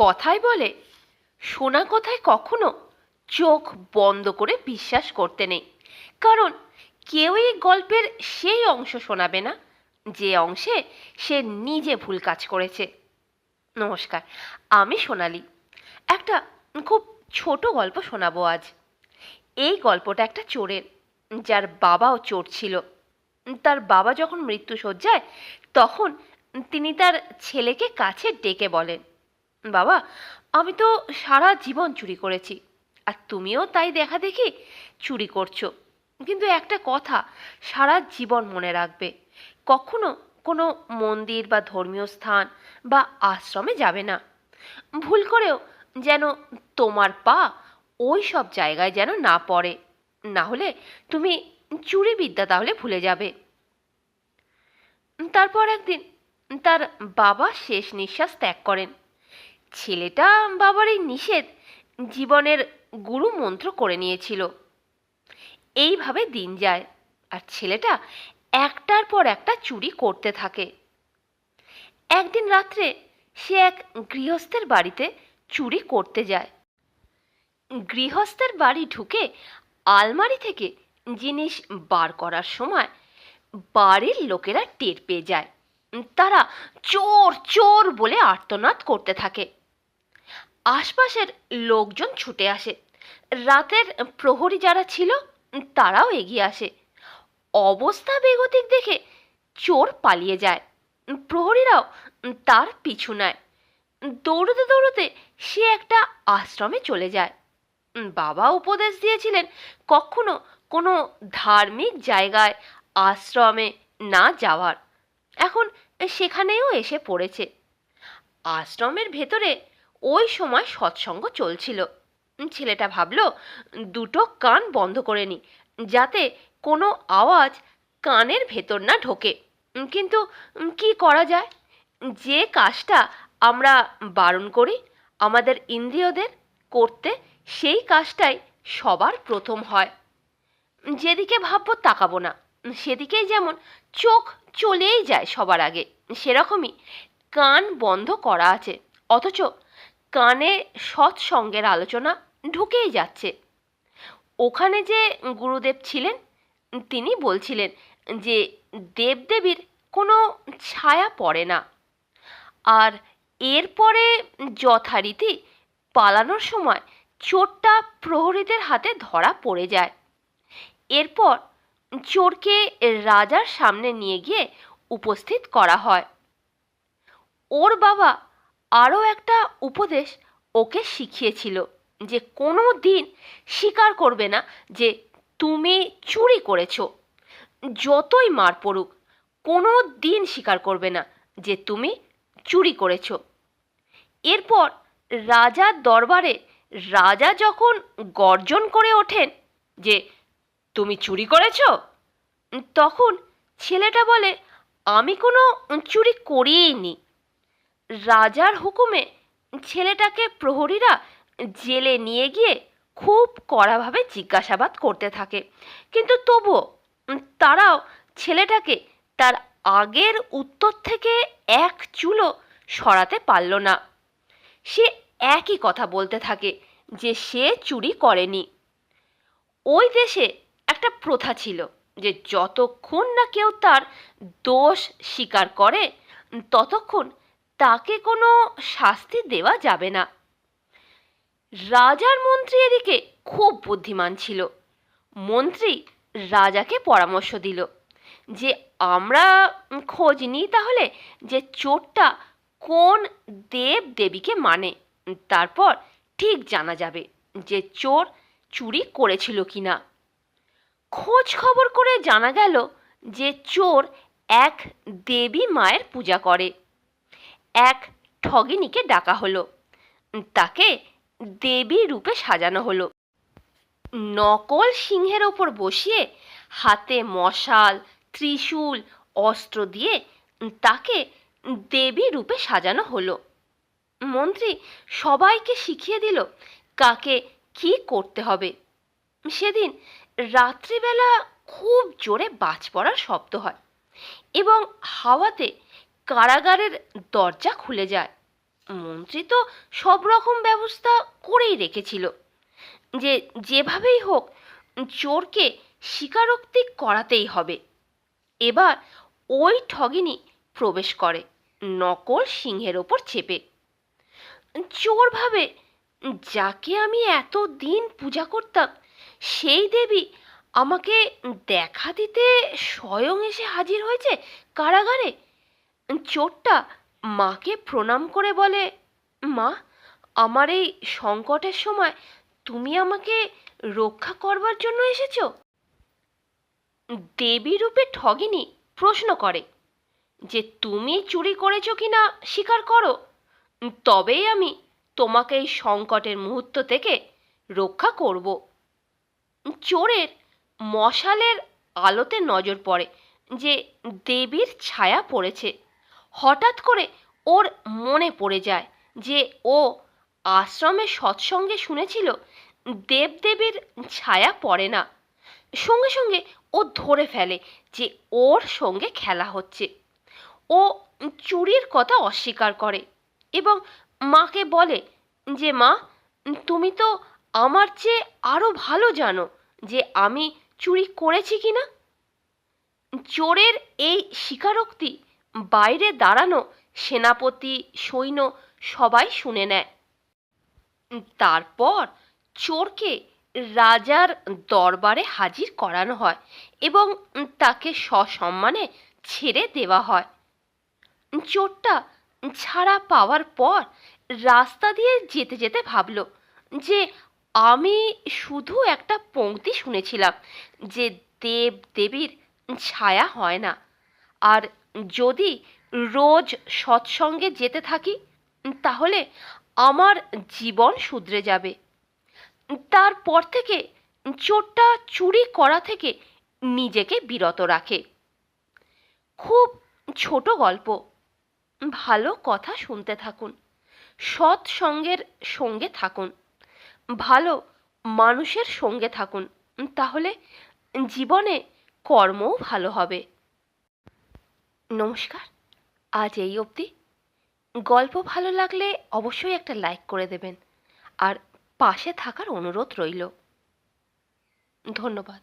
কথায় বলে। শোনা কথায় কখনো চোখ বন্ধ করে বিশ্বাস করতে নেই। কারণ কেউ এই গল্পের সেই অংশ শোনাবে না, যে অংশে সে নিজে ভুল কাজ করেছে। নমস্কার, আমি সোনালি। একটা খুব ছোট গল্প শোনাবো আজ। এই গল্পটা একটা চোরের, যার বাবাও চোর ছিল। তার বাবা যখন মৃত্যু সজ্জায় তখন তিনি তার ছেলেকে কাছে ডেকে বলেন বাবা, আমি তো সারা জীবন চুরি করেছি। আর তুমিও তাই দেখা দেখি চুরি করছ। কিন্তু একটা কথা, সারা জীবন মনে রাখবে। কখনো কোনো মন্দির বা ধর্মীয় স্থান বা আশ্রমে যাবে না। ভুল করেও যেন তোমার পা ওই সব জায়গায় যেন না পড়ে। না হলে তুমি চুরি বিদ্যা তাহলে ভুলে যাবে। তারপর একদিন তার বাবা শেষ নিঃশ্বাস ত্যাগ করেন। ছেলেটা বাবার এই নিষেধ। জীবনের গুরু মন্ত্র করে নিয়েছিল। এইভাবে দিন যায় আর ছেলেটা একটার পর একটা চুরি করতে থাকে। একদিন রাত্রে সে এক গৃহস্থের বাড়িতে চুরি করতে যায়। গৃহস্থের বাড়ি ঢুকে আলমারি থেকে জিনিস বার করার সময় বাড়ির লোকেরা টের পেয়ে যায়। তারা চোর চোর বলে আর্তনাদ করতে থাকে। আশপাশের লোকজন ছুটে আসে। রাতের প্রহরী যারা ছিল, তারাও এগিয়ে আসে। অবস্থা বেগতিক দেখে চোর পালিয়ে যায়। প্রহরীরাও তার পিছু নেয়। দৌড়তে দৌড়তে সে একটা আশ্রমে চলে যায়। বাবা উপদেশ দিয়েছিলেন, কখনো কোনো ধার্মিক জায়গায় আশ্রমে না যাওয়ার। এখন সেখানেও এসে পড়েছে। আশ্রমের ভেতরে ওই সময় সৎসঙ্গ চলছিল। ছেলেটা ভাবলো, দুটো কান বন্ধ করে নি, যাতে কোনো আওয়াজ কানের ভেতর না ঢোকে। কিন্তু কি করা যায়? যে কাজটা আমরা বারণ করি, আমাদের ইন্দ্রিয়দের করতে সেই কাজটাই সবার প্রথম হয়। যেদিকে ভাববো তাকাবো না, সেদিকেই যেমন চোখ চলেই যায় সবার আগে, সেরকমই কান বন্ধ করা আছে। অথচ কানে সৎসঙ্গের আলোচনা ঢুকেই যাচ্ছে। ওখানে যে গুরুদেব ছিলেন, তিনি বলছিলেন যে দেবদেবীর কোনো ছায়া পড়ে না। আর এরপরে যথারীতি পালানোর সময় চোরটা প্রহরীদের হাতে ধরা পড়ে যায়। এরপর চোরকে রাজার সামনে নিয়ে গিয়ে উপস্থিত করা হয়। ওর বাবা আরও একটা উপদেশ ওকে শিখিয়েছিল যে কোনো দিন স্বীকার করবে না যে তুমি চুরি করেছ। যতই মার পড়ুক, কোনো দিন স্বীকার করবে না যে তুমি চুরি করেছ। এরপর রাজার দরবারে রাজা যখন গর্জন করে ওঠেন যে তুমি চুরি করেছ, তখন ছেলেটা বলে, আমি কোনো চুরি করিনি রাজার হুকুমে ছেলেটাকে প্রহরীরা জেলে নিয়ে গিয়ে খুব কড়াভাবে জিজ্ঞাসাবাদ করতে থাকে। কিন্তু তবুও তারাও ছেলেটাকে তার আগের উত্তর থেকে এক চুলো সরাতে পারল না। সে একই কথা বলতে থাকে যে সে চুরি করেনি। ওই দেশে একটা প্রথা ছিল যে যতক্ষণ না কেউ তার দোষ স্বীকার করে, ততক্ষণ তাকে কোনো শাস্তি দেওয়া যাবে না। রাজার মন্ত্রী এদিকে খুব বুদ্ধিমান ছিল। মন্ত্রী রাজাকে পরামর্শ দিল যে, আমরা খোঁজ নিই তাহলে যে চোরটা কোন দেব দেবীকে মানে। তারপর ঠিক জানা যাবে যে চোর চুরি করেছিল কি না খোঁজ খবর করে জানা গেল যে চোর এক দেবী মায়ের পূজা করে। এক ঠগিনীকে ডাকা হলো। তাকে দেবী রূপে সাজানো হলো। নকল সিংহের ওপর বসিয়ে হাতে মশাল, ত্রিশূল, অস্ত্র দিয়ে তাকে দেবী রূপে সাজানো হলো। মন্ত্রী সবাইকে শিখিয়ে দিল কাকে কি করতে হবে। সেদিন রাত্রিবেলা খুব জোরে বাজ পড়ার শব্দ হয় এবং হাওয়াতে কারাগারের দরজা খুলে যায়। মন্ত্রী তো সব রকম ব্যবস্থা করেই রেখেছিল। যে, যেভাবেই হোক, চোরকে স্বীকারোক্তি করাতেই হবে। এবার ওই ঠগিনী প্রবেশ করে, নকল সিংহের ওপর চেপে। চোর ভাবে, যাকে আমি এত দিন পূজা করতাম, সেই দেবী আমাকে দেখা দিতে স্বয়ং এসে হাজির হয়েছে কারাগারে? চোরটা মাকে প্রণাম করে বলে, মা, আমার এই সংকটের সময় তুমি আমাকে রক্ষা করবার জন্য এসেছ? দেবী রূপে ঠগিনী প্রশ্ন করে, যে তুমি চুরি করেছ কি না স্বীকার করো? তবেই আমি তোমাকে এই সংকটের মুহূর্ত থেকে রক্ষা করব। চোরের মশালের আলোতে নজর পড়ে যে দেবীর ছায়া পড়েছে। হঠাৎ করে ওর মনে পড়ে যায় যে ও আশ্রমে সৎসঙ্গে শুনেছিল দেবদেবীর ছায়া পড়ে না। সঙ্গে সঙ্গে ও ধরে ফেলে যে ওর সঙ্গে খেলা হচ্ছে। ও চুরির কথা অস্বীকার করে এবং মাকে বলে যে, মা, তুমি তো আমার চেয়ে আরও ভালো জানো যে আমি চুরি করেছি কি না চোরের এই স্বীকারোক্তি বাইরে দাঁড়ানো সেনাপতি, সৈন্য সবাই শুনে নেয়। তারপর চোরকে রাজার দরবারে হাজির করানো হয় এবং তাকে সসম্মানে ছেড়ে দেওয়া হয়। চোরটা ছাড়া পাওয়ার পর রাস্তা দিয়ে যেতে যেতে ভাবল যে আমি শুধু একটা পংক্তি শুনেছিলাম যে দেব দেবীর ছায়া হয় না। আর যদি রোজ সৎসঙ্গে যেতে থাকি, তাহলে আমার জীবন শুধরে যাবে। তারপর থেকে চোরটা চুরি করা থেকে নিজেকে বিরত রাখে। খুব ছোট গল্প। ভালো কথা শুনতে থাকুন। সৎ সঙ্গের সঙ্গে থাকুন। ভালো মানুষের সঙ্গে থাকুন। তাহলে জীবনে কর্মও ভালো হবে। নমস্কার। আজ এই অবধি। গল্প ভালো লাগলে অবশ্যই একটা লাইক করে দেবেন। আর পাশে থাকার অনুরোধ রইল। ধন্যবাদ।